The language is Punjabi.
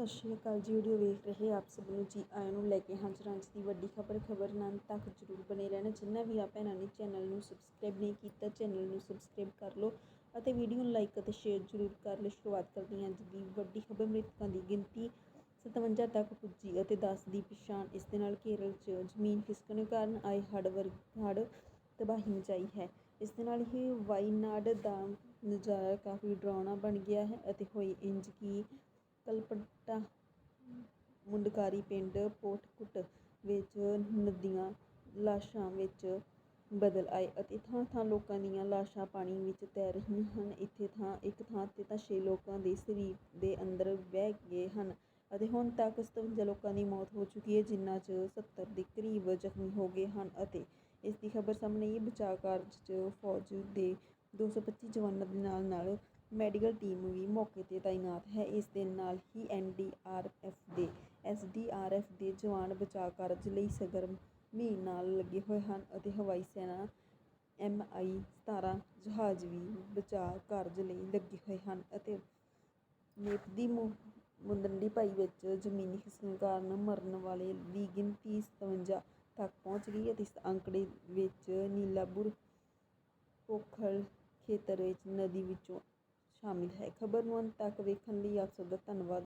ਸਤਿ ਸ਼੍ਰੀ ਅਕਾਲ ਜੀ ਵੀਡੀਓ ਵੇਖ ਰਹੇ ਆਪ ਸਭ ਨੂੰ ਜੀ। ਆਇਆਂ ਨੂੰ ਲੈ ਕੇ ਹਾਜ਼ਰ ਹਾਂ ਅੱਜ ਦੀ ਵੱਡੀ ਖਬਰ ਖਬਰ ਨਾਲ ਤੱਕ ਜਰੂਰ ਬਣੇ ਰਹਿਣਾ। ਜਿੰਨਾ ਵੀ ਆ ਇਹਨਾਂ ਨੇ ਚੈਨਲ ਨੂੰ ਸਬਸਕ੍ਰਾਈਬ ਨਹੀਂ ਕੀਤਾ, ਚੈਨਲ ਨੂੰ ਸਬਸਕ੍ਰਾਈਬ ਕਰ ਲਓ ਅਤੇ ਵੀਡੀਓ ਨੂੰ ਲਾਈਕ ਅਤੇ ਸ਼ੇਅਰ ਜਰੂਰ ਕਰ ਲਓ। ਸ਼ੁਰੂਆਤ ਕਰਦੇ ਹਾਂ ਅੱਜ ਦੀ ਵੱਡੀ ਖਬਰ, ਮ੍ਰਿਤਕਾਂ ਦੀ ਗਿਣਤੀ 57 ਤੱਕ ਪੁੱਜੀ ਅਤੇ 10 ਦੀ ਪਛਾਣ। ਇਸ ਦੇ ਨਾਲ ਕੇਰਲ 'ਚ ਜ਼ਮੀਨ ਖਿਸਕਣ ਕਾਰਨ ਆਏ ਹੜ੍ਹ ਵਰਗ, ਹੜ੍ਹ ਤਬਾਹੀ ਮਚਾਈ ਹੈ। ਇਸ ਦੇ ਨਾਲ ਹੀ ਵਾਈਨਾਡ ਦਾ ਨਜ਼ਾਰਾ ਕਾਫੀ ਡਰਾਉਣਾ ਬਣ ਗਿਆ ਹੈ ਅਤੇ ਹੋਈ ਇੰਜ ਕੀ ਕਲਪੱਟਾ, ਮੁੰਡਕਾਰੀ ਪਿੰਡ ਪੋਠਕੁੱਟ ਵਿੱਚ ਨਦੀਆਂ ਲਾਸ਼ਾਂ ਵਿੱਚ ਬਦਲ ਆਏ ਅਤੇ ਥਾਂ ਥਾਂ ਲੋਕਾਂ ਦੀਆਂ ਲਾਸ਼ਾਂ ਪਾਣੀ ਵਿੱਚ ਤੈਰ ਰਹੀਆਂ ਹਨ। ਇੱਥੇ ਥਾਂ, ਇੱਕ ਥਾਂ 'ਤੇ ਤਾਂ ਛੇ ਲੋਕਾਂ ਦੇ ਸਰੀਰ ਦੇ ਅੰਦਰ ਵਹਿ ਗਏ ਹਨ ਅਤੇ ਹੁਣ ਤੱਕ 57 ਲੋਕਾਂ ਦੀ ਮੌਤ ਹੋ ਚੁੱਕੀ ਹੈ ਜਿਨ੍ਹਾਂ 'ਚ 70 ਦੇ ਕਰੀਬ ਜ਼ਖਮੀ ਹੋ ਗਏ ਹਨ ਅਤੇ ਇਸ ਦੀ ਖਬਰ ਸਾਹਮਣੇ ਇਹ ਬਚਾਅ ਕਾਰਜ 'ਚ ਫੌਜ ਦੇ 225 ਜਵਾਨਾਂ ਦੇ ਨਾਲ ਨਾਲ ਮੈਡੀਕਲ ਟੀਮ ਵੀ ਮੌਕੇ 'ਤੇ ਤਾਇਨਾਤ ਹੈ। ਇਸ ਦੇ ਨਾਲ ਹੀ ਐੱਨ ਡੀ ਆਰ ਐਨਡੀਆਰਐਫ ਦੇ ਐੱਸ ਡੀ ਆਰ ਐਸਡੀਆਰਐਫ ਦੇ ਜਵਾਨ ਬਚਾਅ ਕਾਰਜ ਲਈ ਸਰਗਰਮੀ ਨਾਲ ਲੱਗੇ ਹੋਏ ਹਨ ਅਤੇ ਹਵਾਈ ਸੈਨਾ ਐਮਆਈ 17 ਜਹਾਜ਼ ਵੀ ਬਚਾਅ ਕਾਰਜ ਲਈ ਲੱਗੇ ਹੋਏ ਹਨ ਅਤੇ ਨੇਪਦੀ ਮੁੰਦੰਡੀ ਭਾਈ ਵਿੱਚ ਜ਼ਮੀਨੀ ਖਿਸਕਣ ਕਾਰਨ ਮਰਨ ਵਾਲੇ ਦੀ ਗਿਣਤੀ 57 ਤੱਕ ਪਹੁੰਚ ਗਈ ਅਤੇ ਇਸ ਅੰਕੜੇ ਵਿੱਚ ਨੀਲਾਪੁਰ ਪੋਖਲ ਖੇਤਰ ਵਿੱਚ ਨਦੀ ਵਿੱਚੋਂ ਸ਼ਾਮਿਲ ਹੈ। ਖਬਰ ਨੂੰ ਅੰਤ ਤੱਕ ਵੇਖਣ ਲਈ ਆਪ ਸਭ ਦਾ ਧੰਨਵਾਦ।